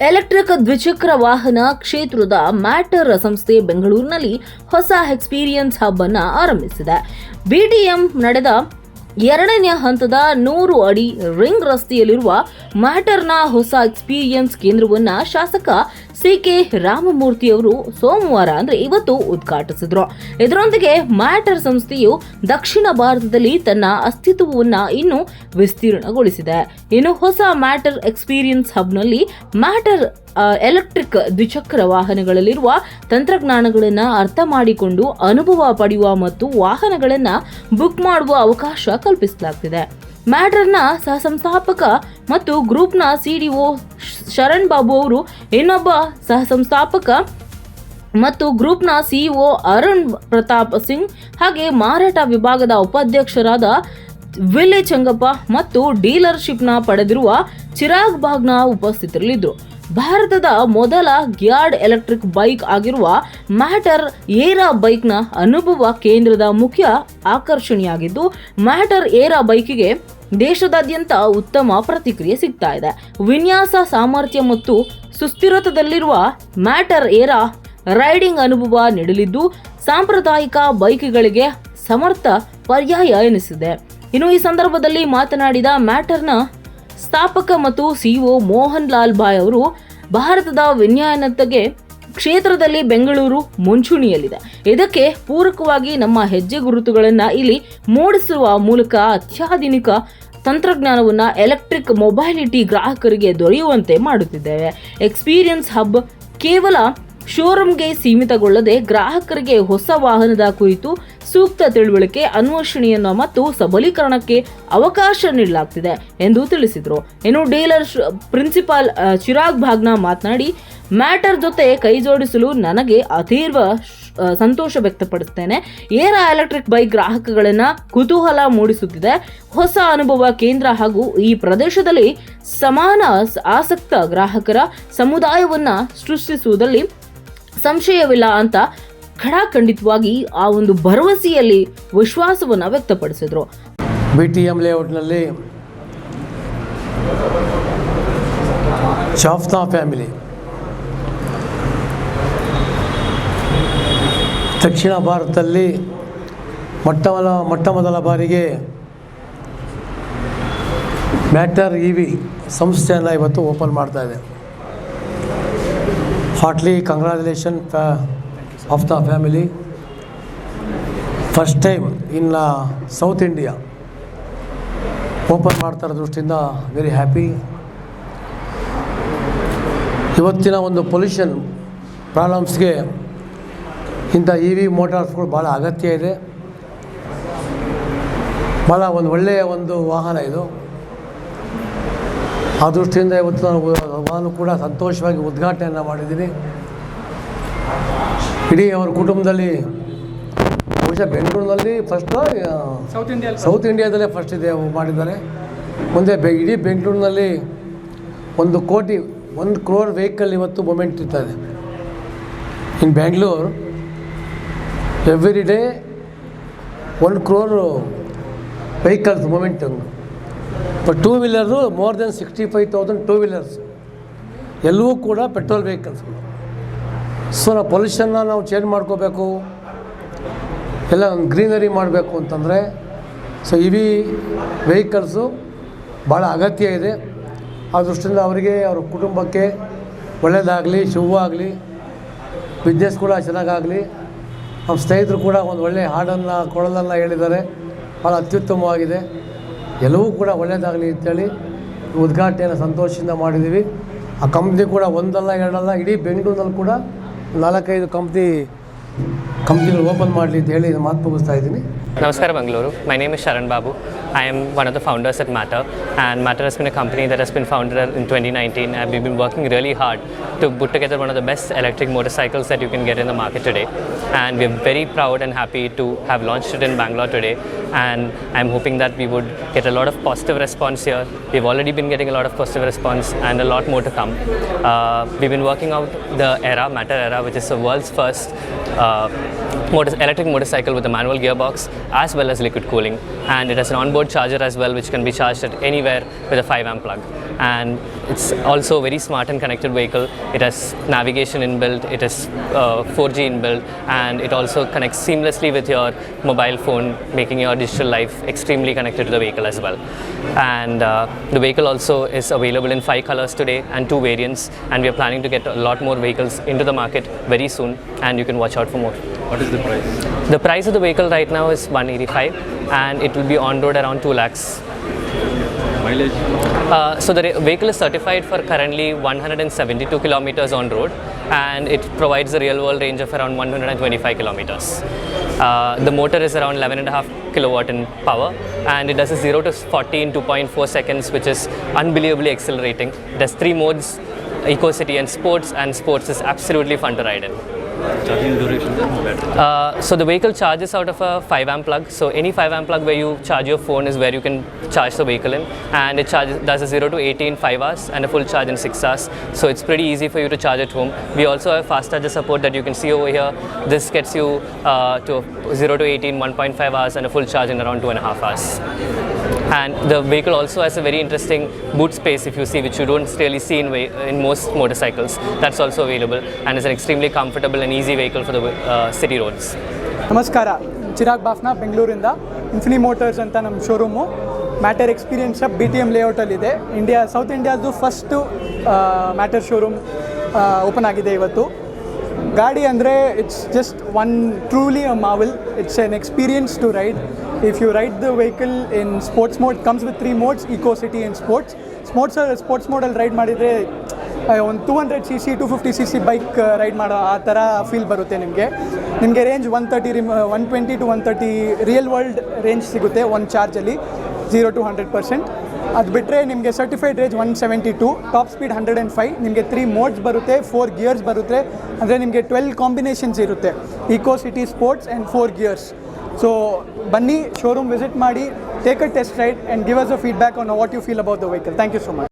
Electric ದ್ವಿಚಕ್ರ ವಾಹನ ಕ್ಷೇತ್ರದ ಮ್ಯಾಟರ್ ಸಂಸ್ಥೆ ಬೆಂಗಳೂರಿನಲ್ಲಿ ಹೊಸ ಎಕ್ಸ್ಪೀರಿಯನ್ಸ್ ಹಬ್ ಅನ್ನು ಆರಂಭಿಸಿದೆ. ಬಿಟಿಎಂ ನಡೆದ ಎರಡನೇ ಹಂತದ ನೂರು ಅಡಿ ರಿಂಗ್ ರಸ್ತೆಯಲ್ಲಿರುವ ಮ್ಯಾಟರ್ನ ಹೊಸ ಎಕ್ಸ್ಪೀರಿಯನ್ಸ್ ಕೇಂದ್ರವನ್ನು ಶಾಸಕ ಸಿ ಕೆ ರಾಮಮೂರ್ತಿ ಅವರು ಸೋಮವಾರ ಅಂದ್ರೆ ಇವತ್ತು ಉದ್ಘಾಟಿಸಿದ್ರು. ಇದರೊಂದಿಗೆ ಮ್ಯಾಟರ್ ಸಂಸ್ಥೆಯು ದಕ್ಷಿಣ ಭಾರತದಲ್ಲಿ ತನ್ನ ಅಸ್ತಿತ್ವವನ್ನ ಇನ್ನು ವಿಸ್ತೀರ್ಣಗೊಳಿಸಿದೆ. ಇನ್ನು ಹೊಸ ಮ್ಯಾಟರ್ ಎಕ್ಸ್ಪೀರಿಯನ್ಸ್ ಹಬ್ನಲ್ಲಿ ಮ್ಯಾಟರ್ ಎಲೆಕ್ಟ್ರಿಕ್ ದ್ವಿಚಕ್ರ ವಾಹನಗಳಲ್ಲಿರುವ ತಂತ್ರಜ್ಞಾನಗಳನ್ನು ಅರ್ಥ ಮಾಡಿಕೊಂಡು ಅನುಭವ ಪಡೆಯುವ ಮತ್ತು ವಾಹನಗಳನ್ನು ಬುಕ್ ಮಾಡುವ ಅವಕಾಶ ಕಲ್ಪಿಸಲಾಗ್ತಿದೆ. ಮ್ಯಾಟರ್ನ ಸಹ ಸಂಸ್ಥಾಪಕ ಮತ್ತು ಗ್ರೂಪ್ನ ಸಿಡಿಒ ಶರಣ್ ಬಾಬು ಅವರು ಇನ್ನೊಬ್ಬ ಸಹ ಸಂಸ್ಥಾಪಕ ಮತ್ತು ಗ್ರೂಪ್ನ ಸಿಇಒ ಅರುಣ್ ಪ್ರತಾಪ್ ಸಿಂಗ್ ಹಾಗೆ ಮಾರಾಟ ವಿಭಾಗದ ಉಪಾಧ್ಯಕ್ಷರಾದ ವಿಲೆ ಚಂಗಪ್ಪ ಮತ್ತು ಡೀಲರ್ಶಿಪ್ನ ಪಡೆದಿರುವ ಚಿರಾಗ್ ಬಾಗ್ನ ಉಪಸ್ಥಿತರಲ್ಲಿದ್ದರು. ಭಾರತದ ಮೊದಲ ಗ್ಯಾರ್ಡ್ ಎಲೆಕ್ಟ್ರಿಕ್ ಬೈಕ್ ಆಗಿರುವ ಮ್ಯಾಟರ್ ಏರಾ ಬೈಕ್ನ ಅನುಭವ ಕೇಂದ್ರದ ಮುಖ್ಯ ಆಕರ್ಷಣೆಯಾಗಿದ್ದು, ಮ್ಯಾಟರ್ ಏರಾ ಬೈಕಿಗೆ ದೇಶದಾದ್ಯಂತ ಉತ್ತಮ ಪ್ರತಿಕ್ರಿಯೆ ಸಿಗ್ತಾ ಇದೆ. ವಿನ್ಯಾಸ, ಸಾಮರ್ಥ್ಯ ಮತ್ತು ಸುಸ್ಥಿರತದಲ್ಲಿರುವ ಮ್ಯಾಟರ್ ಏರಾ ರೈಡಿಂಗ್ ಅನುಭವ ನೀಡಲಿದ್ದು, ಸಾಂಪ್ರದಾಯಿಕ ಬೈಕ್ಗಳಿಗೆ ಸಮರ್ಥ ಪರ್ಯಾಯ ಎನಿಸಿದೆ. ಇನ್ನು ಈ ಸಂದರ್ಭದಲ್ಲಿ ಮಾತನಾಡಿದ ಮ್ಯಾಟರ್ನ ಸ್ಥಾಪಕ ಮತ್ತು ಸಿಇಒ ಮೋಹನ್ ಲಾಲ್ ಬಾಯ್ ಅವರು, ಭಾರತದ ವಿಜ್ಞಾನತೆಗೆ ಕ್ಷೇತ್ರದಲ್ಲಿ ಬೆಂಗಳೂರು ಮುಂಚೂಣಿಯಲ್ಲಿದೆ. ಇದಕ್ಕೆ ಪೂರಕವಾಗಿ ನಮ್ಮ ಹೆಜ್ಜೆ ಗುರುತುಗಳನ್ನು ಇಲ್ಲಿ ಮೂಡಿಸುವ ಮೂಲಕ ಅತ್ಯಾಧುನಿಕ ತಂತ್ರಜ್ಞಾನವನ್ನು ಎಲೆಕ್ಟ್ರಿಕ್ ಮೊಬೈಲಿಟಿ ಗ್ರಾಹಕರಿಗೆ ದೊರೆಯುವಂತೆ ಮಾಡುತ್ತಿದ್ದೇವೆ. ಎಕ್ಸ್ಪೀರಿಯನ್ಸ್ ಹಬ್ ಕೇವಲ ಶೋರೂಮ್ಗೆ ಸೀಮಿತಗೊಳ್ಳದೆ ಗ್ರಾಹಕರಿಗೆ ಹೊಸ ವಾಹನದ ಕುರಿತು ಸೂಕ್ತ ತಿಳುವಳಿಕೆ, ಅನ್ವೇಷಣೆಯನ್ನು ಮತ್ತು ಸಬಲೀಕರಣಕ್ಕೆ ಅವಕಾಶ ನೀಡಲಾಗ್ತಿದೆ ಎಂದು ತಿಳಿಸಿದರು. ಇನ್ನು ಡೀಲರ್ ಪ್ರಿನ್ಸಿಪಾಲ್ ಚಿರಾಗ್ ಭಾಗ್ನ ಮಾತನಾಡಿ, ಮ್ಯಾಟರ್ ಜೊತೆ ಕೈ ಜೋಡಿಸಲು ನನಗೆ ಅತೀರ್ವ ಸಂತೋಷ ವ್ಯಕ್ತಪಡಿಸ್ತೇನೆ. ಏರ ಎಲೆಕ್ಟ್ರಿಕ್ ಬೈಕ್ ಗ್ರಾಹಕಗಳನ್ನು ಕುತೂಹಲ ಮೂಡಿಸುತ್ತಿದೆ. ಹೊಸ ಅನುಭವ ಕೇಂದ್ರ ಹಾಗೂ ಈ ಪ್ರದೇಶದಲ್ಲಿ ಸಮಾನ ಆಸಕ್ತ ಗ್ರಾಹಕರ ಸಮುದಾಯವನ್ನ ಸೃಷ್ಟಿಸುವುದರಲ್ಲಿ ಸಂಶಯವಿಲ್ಲ ಅಂತ ಖಡಾಖಂಡಿತವಾಗಿ ಆ ಒಂದು ಭರವಸೆಯಲ್ಲಿ ವಿಶ್ವಾಸವನ್ನು ವ್ಯಕ್ತಪಡಿಸಿದ್ರು. ಬಿ ಟಿ ಎಂ ಲೇಔಟ್ನಲ್ಲಿ ಶಾಫ್ನಾ ಫ್ಯಾಮಿಲಿ ದಕ್ಷಿಣ ಭಾರತದಲ್ಲಿ ಮೊಟ್ಟ ಮೊಟ್ಟ ಮೊದಲ ಬಾರಿಗೆ ಮ್ಯಾಟರ್ ಇ ವಿ ಸಂಸ್ಥೆಯನ್ನು ಇವತ್ತು ಓಪನ್ ಮಾಡ್ತಾ ಇದೆ. Heartly congratulation of the family first time in south India open ಮಾಡ್ತಾ ಇರೋ ದೃಷ್ಟಿಯಿಂದ ವೆರಿ ಹ್ಯಾಪಿ ಇವತ್ತಿನ ಒಂದು ಪೊಲ್ಯೂಷನ್ ಪ್ರಾಬ್ಲಮ್ಸ್ಗೆ ಇಂಥ ಇ ವಿ ಮೋಟಾರ್ಸ್ಗಳು ಭಾಳ ಅಗತ್ಯ ಇದೆ. ಭಾಳ ಒಂದು ಒಳ್ಳೆಯ ಒಂದು ವಾಹನ ಇದು. ಆ ದೃಷ್ಟಿಯಿಂದ ಇವತ್ತು ನಾನು ನಾನು ಕೂಡ ಸಂತೋಷವಾಗಿ ಉದ್ಘಾಟನೆಯನ್ನು ಮಾಡಿದ್ದೀನಿ. ಇಡೀ ಅವರ ಕುಟುಂಬದಲ್ಲಿ ಬಹುಶಃ ಬೆಂಗಳೂರಿನಲ್ಲಿ ಫಸ್ಟ್ ಸೌತ್ ಇಂಡಿಯಾ ಸೌತ್ ಇಂಡಿಯಾದಲ್ಲೇ ಫಸ್ಟ್ ಇದೆ ಮಾಡಿದ್ದಾರೆ. ಮುಂದೆ ಬೆ ಇಡೀ ಬೆಂಗಳೂರಿನಲ್ಲಿ ಒಂದು ಕೋಟಿ ಒಂದು ಕ್ರೋರ್ ವೆಹಿಕಲ್ ಇವತ್ತು ಮೂಮೆಂಟ್ ಇರ್ತದೆ. In Bangalore every day one crore vehicles movement but two wheeler more than sixty five thousand two wheelers ಎಲ್ಲವೂ ಕೂಡ ಪೆಟ್ರೋಲ್ ವೆಹಿಕಲ್ಸ್ಗಳು ಸೊ ನಾವು ಪೊಲ್ಯೂಷನ್ನ ನಾವು ಚೇಂಜ್ ಮಾಡ್ಕೋಬೇಕು. ಎಲ್ಲ ಗ್ರೀನರಿ ಮಾಡಬೇಕು ಅಂತಂದರೆ ಸೊ ಇವಿ ವೆಹಿಕಲ್ಸು ಭಾಳ ಅಗತ್ಯ ಇದೆ. ಆ ದೃಷ್ಟಿಯಿಂದ ಅವರಿಗೆ, ಅವ್ರ ಕುಟುಂಬಕ್ಕೆ ಒಳ್ಳೆಯದಾಗಲಿ ಆಗಲಿ ಬಿಸ್ನೆಸ್ ಕೂಡ ಚೆನ್ನಾಗಾಗಲಿ. ನಮ್ಮ ಸ್ನೇಹಿತರು ಕೂಡ ಒಂದು ಒಳ್ಳೆಯ ಹಾಡನ್ನು, ಕೊಡಲನ್ನು ಹೇಳಿದ್ದಾರೆ. ಭಾಳ ಅತ್ಯುತ್ತಮವಾಗಿದೆ. ಎಲ್ಲವೂ ಕೂಡ ಒಳ್ಳೆಯದಾಗಲಿ ಅಂತೇಳಿ ಉದ್ಘಾಟನೆಯನ್ನು ಸಂತೋಷದಿಂದ ಮಾಡಿದ್ದೀವಿ. ಆ ಕಂಪ್ನಿ ಕೂಡ ಒಂದಲ್ಲ, ಎರಡಲ್ಲ, ಇಡೀ ಬೆಂಗಳೂರಿನಲ್ಲಿ ಕೂಡ ನಾಲ್ಕೈದು ಕಂಪ್ನಿ ಕಂಪ್ನಿಗಳು ಓಪನ್ ಮಾಡಲಿ ಅಂತ ಹೇಳಿ ಮಾತು ಮುಗಿಸ್ತಾ ಇದ್ದೀನಿ. ನಮಸ್ಕಾರ, Bengaluru. My name is Sharan Babu. I am one of the founders at Matter, and Matter has been a company that has been founded in 2019, and we've been working really hard to put together one of the best electric motorcycles that you can get in the market today. And we're very proud and happy to have launched it in Bangalore today. And I'm hoping that we would get a lot of positive response here. We've already been getting a lot of positive response, and a lot more to come. Uh, we've been working out the era, Matter era, which is the world's first. Uh, motor- electric motorcycle with a manual gearbox as well as liquid cooling. And it has an onboard charger as well which can be charged at anywhere with a 5 amp plug. And it's also a very smart and connected vehicle it has navigation inbuilt it is uh, 4g inbuilt and it also connects seamlessly with your mobile phone making your digital life extremely connected to the vehicle as well and uh, the vehicle also is available in five colors today and two variants and we are planning to get a lot more vehicles into the market very soon and you can watch out for more What is the price? the price of the vehicle right now is 185 and it will be on road around 2 lakhs. Mileage? Uh, so the vehicle is certified for currently 172 kilometers on road and it provides a real world range of around 125 kilometers. Uh, the motor is around 11.5 kilowatt in power and it does a 0 to 40 in 2.4 seconds which is unbelievably accelerating. There's three modes Eco City and Sports and Sports is absolutely fun to ride in. Charging duration? Uh, so the vehicle charges out of a 5 amp plug. So any 5 amp plug where you charge your phone is where you can charge the vehicle in, and it charges does a 0 to 80 in 5 hours and a full charge in 6 hours. So it's pretty easy for you to charge at home. We also have fast charger support that you can see over here. This gets you uh, to 0 to 80 in 1.5 hours and a full charge in around two and a half hours. And the vehicle also has a very interesting boot space, if you see, which you don't really see in, in most motorcycles. That's also available, and it's an extremely comfortable and easy vehicle for the uh, city roads. ನಮಸ್ಕಾರ ಚಿರಾಗ್ ಬಾಫ್ನಾ ಬೆಂಗಳೂರಿಂದ ಇನ್ಫಿನಿ motors ಅಂತ ನಮ್ಮ showroom Matter experience B T M ಲೇಔಟಲ್ಲಿದೆ India south ಇಂಡಿಯಾದು first Matter showroom open ಆಗಿದೆ ಇವತ್ತು ಗಾಡಿ ಅಂದರೆ it's just one truly a marvel it's an experience to ride if you the the vehicle in sports mode comes with three modes eco city in sports sports sports ಮೋಡಲ್ಲಿ ride ಮಾಡಿದರೆ ಒಂದು two hundred C C two fifty C C bike ride ಮಾಡೋ ಆ ಥರ feel ಬರುತ್ತೆ ನಿಮಗೆ. ನಿಮಗೆ range one thirty rim one twenty to one thirty real world range ಸಿಗುತ್ತೆ ಒಂದು ಚಾರ್ಜಲ್ಲಿ ಜೀರೋ ಟು ಹಂಡ್ರೆಡ್ ಪರ್ಸೆಂಟ್ ಅದು ಬಿಟ್ಟರೆ ನಿಮಗೆ certified range one seventy two top speed hundred and five ನಿಮಗೆ ತ್ರೀ ಮೋಡ್ಸ್ ಬರುತ್ತೆ ಫೋರ್ ಗಿಯರ್ಸ್ ಬರುತ್ತೆ. ಅಂದರೆ ನಿಮಗೆ ಟ್ವೆಲ್ ಕಾಂಬಿನೇಷನ್ಸ್ ಇರುತ್ತೆ eco city sports and four gears so ಬನ್ನಿ ಶೋರೂಮ್ ವಿಸಿಟ್ ಮಾಡಿ take a test ride and give us a feedback on what you feel about the vehicle thank you so much